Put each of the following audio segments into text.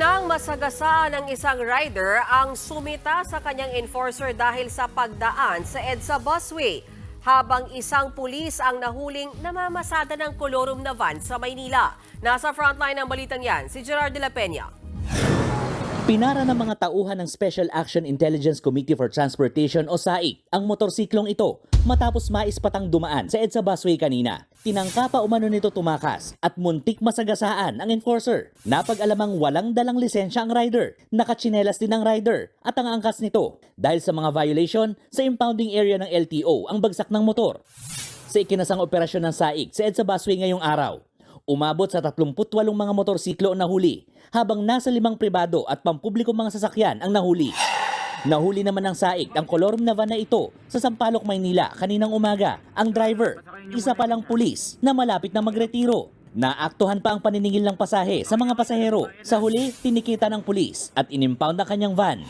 nang masagasaan ng isang rider ang sumita sa kanyang enforcer dahil sa pagdaan sa EDSA busway. Habang isang pulis ang nahuling namamasada ng kolorum na van sa Maynila. Nasa frontline ng balitang yan, si Gerard de la Peña. Pinara ng mga tauhan ng Special Action Intelligence Committee for Transportation o SAIC ang motorsiklong ito matapos maispatang dumaan sa EDSA busway kanina. Tinangka pa umano nito tumakas at muntik masagasaan ang enforcer. Napag-alamang walang dalang lisensya ang rider, nakatsinelas din ang rider at ang angkas nito dahil sa mga violation sa impounding area ng LTO ang bagsak ng motor. Sa ikinasang operasyon ng SAIC sa EDSA busway ngayong araw, Umabot sa 38 mga motorsiklo ang nahuli, habang nasa limang pribado at pampublikong mga sasakyan ang nahuli. Nahuli naman ng saik ang kolorum na van na ito sa Sampaloc, Maynila kaninang umaga. Ang driver, isa palang pulis na malapit na magretiro. Naaktuhan pa ang paniningil ng pasahe sa mga pasahero. Sa huli, tinikita ng pulis at inimpound ang kanyang van.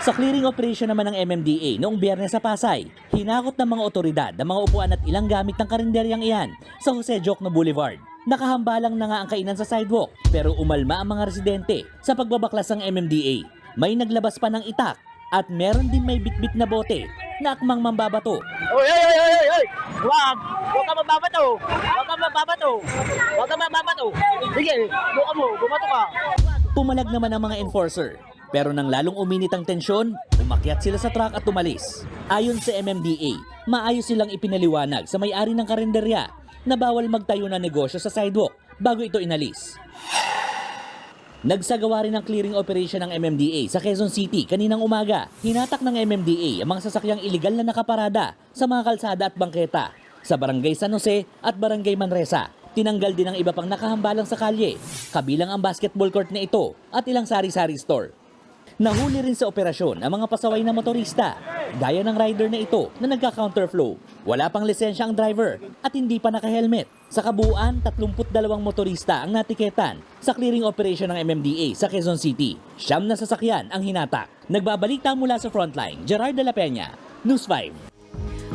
Sa clearing operation naman ng MMDA noong biyernes sa Pasay, hinakot ng mga otoridad ang mga upuan at ilang gamit ng karinderyang iyan sa Jose Jokno Boulevard. Nakahambalang na nga ang kainan sa sidewalk pero umalma ang mga residente sa pagbabaklas ng MMDA. May naglabas pa ng itak at meron din may bitbit na bote na akmang mambabato. Oy, oy, oy, oy, oy! Wag! Huwag ka mababato! Huwag ka mababato! Huwag ka mababato! Sige, buka mo, bumato ka! Pumalag naman ang mga enforcer. Pero nang lalong uminit ang tensyon, umakyat sila sa truck at tumalis. Ayon sa MMDA, maayos silang ipinaliwanag sa may-ari ng karinderya na bawal magtayo ng negosyo sa sidewalk bago ito inalis. Nagsagawa rin ng clearing operation ng MMDA sa Quezon City kaninang umaga. Hinatak ng MMDA ang mga sasakyang iligal na nakaparada sa mga kalsada at bangketa sa Barangay San Jose at Barangay Manresa. Tinanggal din ang iba pang nakahambalang sa kalye, kabilang ang basketball court na ito at ilang sari-sari store. Nahuli rin sa operasyon ang mga pasaway na motorista, gaya ng rider na ito na nagka-counterflow. Wala pang lisensya ang driver at hindi pa naka-helmet. Sa kabuuan, 32 motorista ang natiketan sa clearing operation ng MMDA sa Quezon City. Siyam na sasakyan ang hinatak. Nagbabalita mula sa frontline, Gerard de la Peña, News 5.